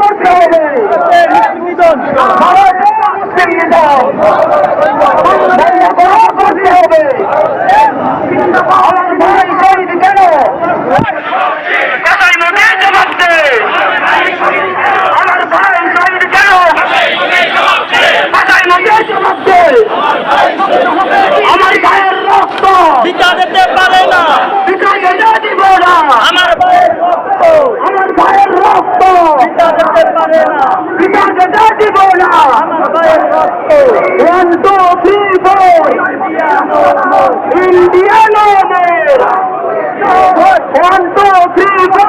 করতে হবে আমার ভাইয়ের রক্ত। বিচার দিতে পারে না। cuánto vivo, indiano cuánto vivo,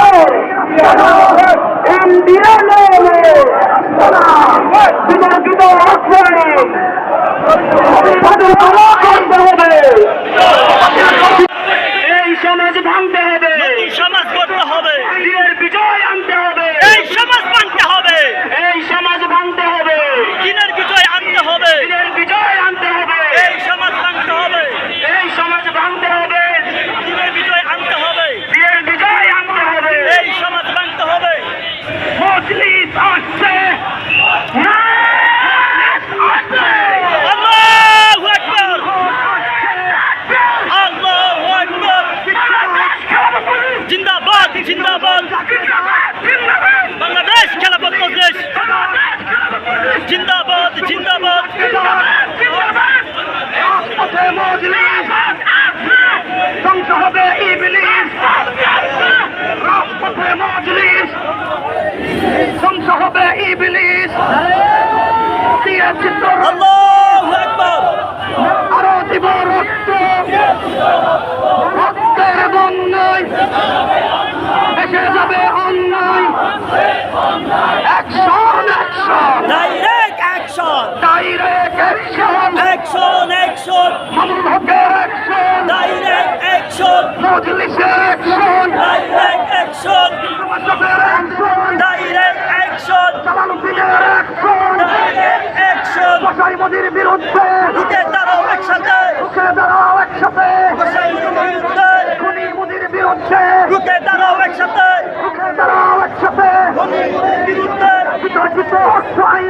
indiano বিতর্কিত আছে আরও দিব রক্ত। রক্তের বন্যায় এসে যাবে অন্যায়। Action action. Direct action direct action action action Mamun হকের অ্যাকশন ডাইরেক্ট অ্যাকশন মজলিসের অ্যাকশন ডাইরেক্ট অ্যাকশন সমাজের অ্যাকশন ফ্যাসিবাদের বিরুদ্ধে রুখে দাঁড়াও একসাথে। রুখে দাঁড়াও একসাথে। খুনিমুনির বিরুদ্ধে। রুখে দাঁড়াও একসাথে। রুখে দাঁড়াও একসাথে। খুনিমুনির বিরুদ্ধে। বিতর্কিত অস্থায়ী